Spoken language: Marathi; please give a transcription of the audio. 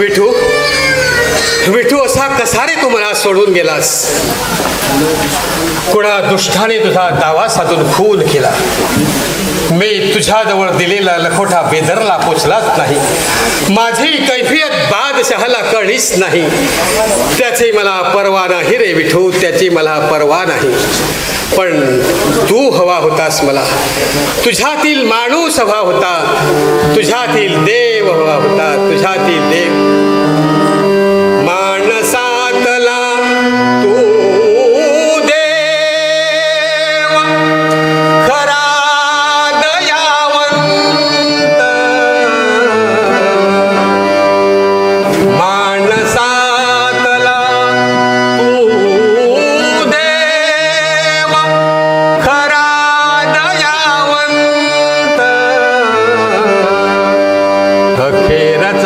विठू? विठू असा कसा रे तू मला सोडून गेलास? कुणा दुष्टाने तुझा दावा साधून खून केला? मी तुझ्याजवळ दिलेला लखोटा बेदरला पोचलाच नाही. माझी कैफियत बादशहाला कळलीच नाही. त्याची मला परवा नाही रे विठू त्याची मला परवा नाही. पण तू हवा होतास मला. तुझ्यातील माणूस हवा होता. तुझ्यातील देव हवा होता. तुझ्यातील देव That's